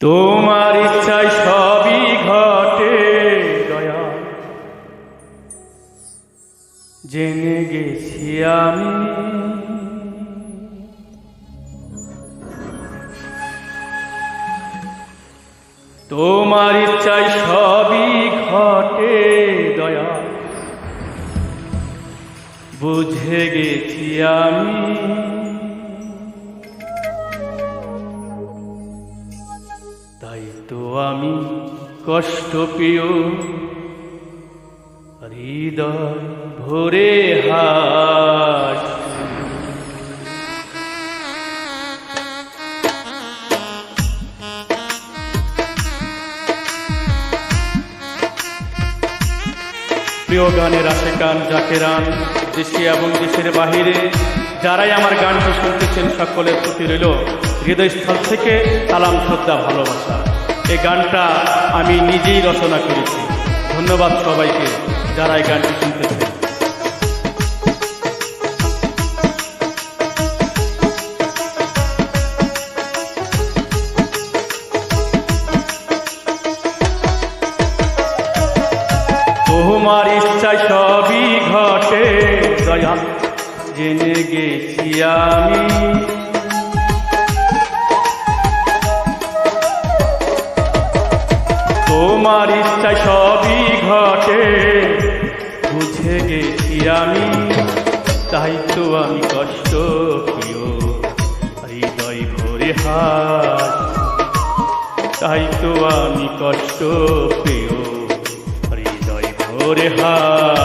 তোমার ইচ্ছায় সবই ঘটে, দয়া। জেনে গেছি আমি। তোমার ইচ্ছায় সবই ঘটে, দয়া। বুঝে গেছি আমি। তো আমি, কষ্ট পেও হৃদয় ভরে হাস। প্রিয় গানের আশেকান জাকেরান দেশে এবং দেশের বাহিরে। যারাই আমার গানটি শুনতেছেন, সকলের প্রতি রইল হৃদয়স্থল থেকে সালাম, শ্রদ্ধা, ভালোবাসা। এই গানটা আমি নিজেই রচনা করেছি। ধন্যবাদ সবাইকে যারা এই গানটি শুনতেছেন তোমার ইচ্ছায় সবই ঘটে, দয়া, জেনে গেছি আমি। তোমার ইচ্ছায় সবই ঘটে। বুঝে গেছি আমি, তাই তো আমি কষ্ট প্রিয়। হৃদয় ভরে হাত তাই তো আমি কষ্ট প্রিয়। হৃদয় ভরে হাস।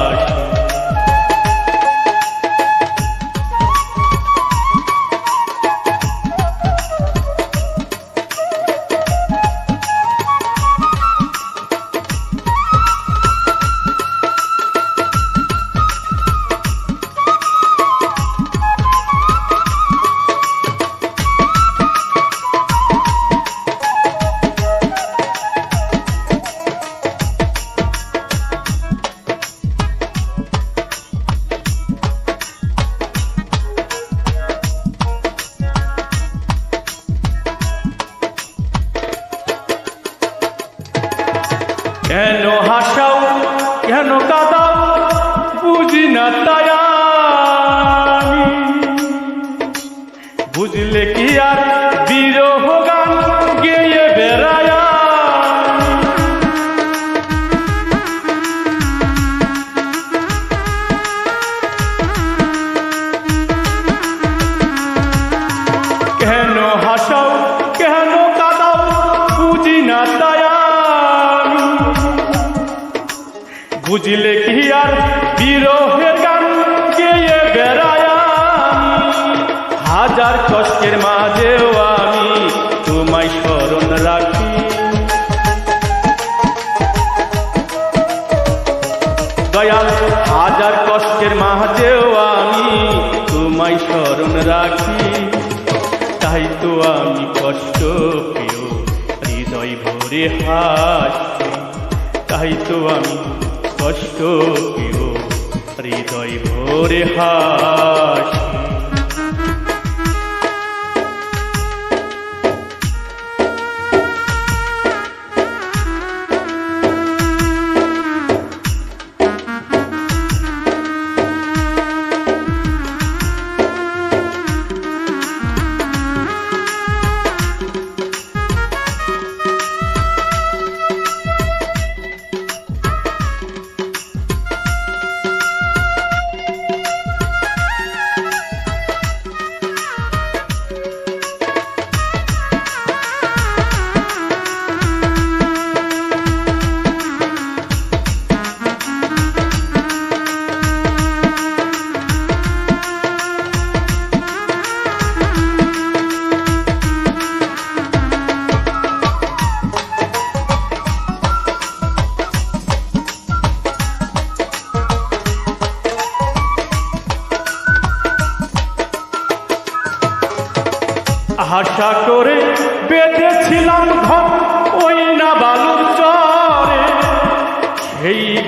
বুঝলে কি আর? বিরহের গান গেয়ে বেড়ায় হাজার কষ্টের মাঝেও আমি তোমায় স্মরণ রাখি। দয়াল, হাজার কষ্টের মাঝেও আমি তোমায় স্মরণ রাখি। তাই তো আমি কষ্ট পেও হৃদয় ভরে হাসি। তাই তো আমি কষ্ট কেউ হৃদয় ভোরে হাসি।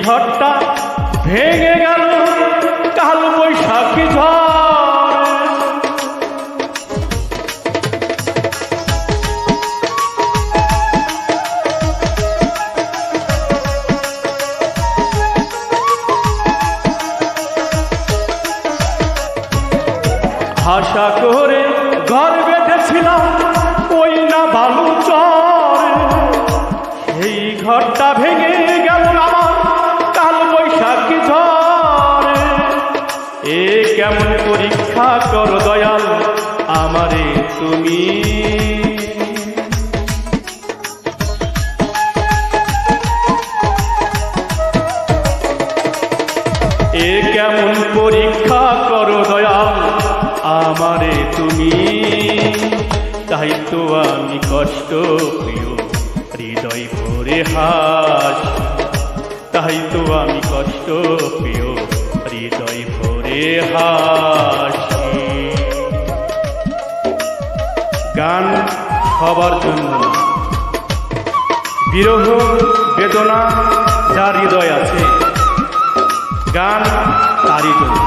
ঘরটা ভেঙে গেল, কাল বৈশাখী ভাষা করে ঘর বেঁধেছিলাম, ওই না বালু চর সেই ঘরটা ভেঙে এ কেমন পরীক্ষা কর দয়াল, আমারে তুমি। এ কেমন পরীক্ষা কর দয়াল, আমারে তুমি। তাই তো আমি কষ্ট প্রিয় হৃদয় ভরে হাস। তাই তো আমি কষ্ট প্রিয় হৃদয় ভরে হাসি। গান সবার জন্য বিরহ বেদনা যার হৃদয় আছে, গান তারই জন্য।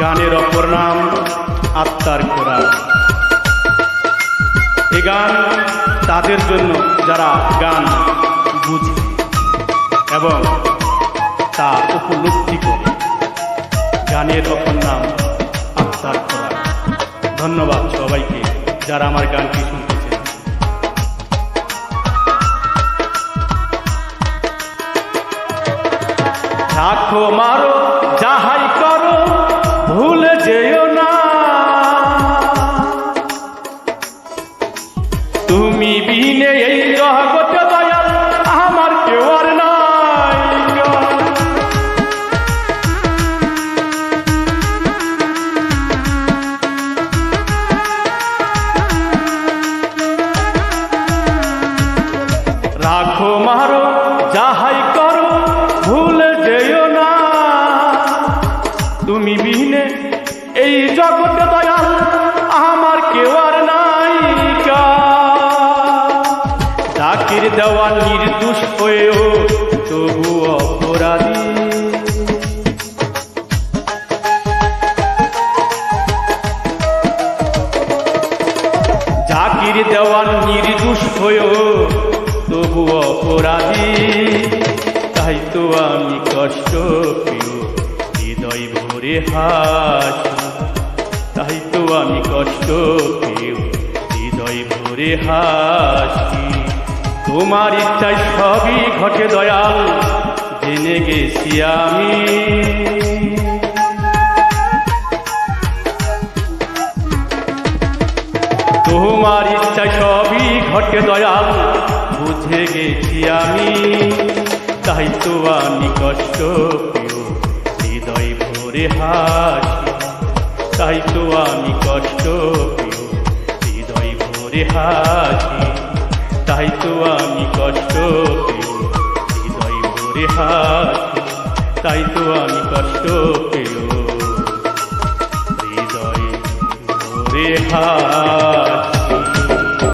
গানের অপর নাম আত্মার কোরআন এ গান তাদের জন্য যারা গান বুঝে এবং তা উপলব্ধি করে। গানের অপর নাম আত্মার করা ধন্যবাদ সবাইকে যারা আমার গানটি শুনতে রাখো মারো জগতে দয়াল, আমার কেউ আর নাই গা। চাকির দেওয়া নির্দোষ হয়েও তবু অপরাধী। জাকির দেওয়ান নির্দোষ হয়েও তবু অপরাধী। তাই তো আমি কষ্ট পেও, হৃদয় ভরে হাসি। তাই তো আমি কষ্ট পেও হৃদয় ভরে হাসি। তোমার ইচ্ছায় সবই ঘটে দয়াল, জেনে গেছি আমি। তোমার ইচ্ছা সবই ঘটে দয়াল, বুঝে গেছি আমি। তাই তো আমি কষ্ট পেও হৃদয় ভরে হাসি। তাই তো আমি কষ্ট হৃদয় ভরে হাসি। তাই তো আমি কষ্ট হৃদয় ভরে হাসি। তাই তো আমি কষ্ট পেও হৃদয় ভরে হাসি।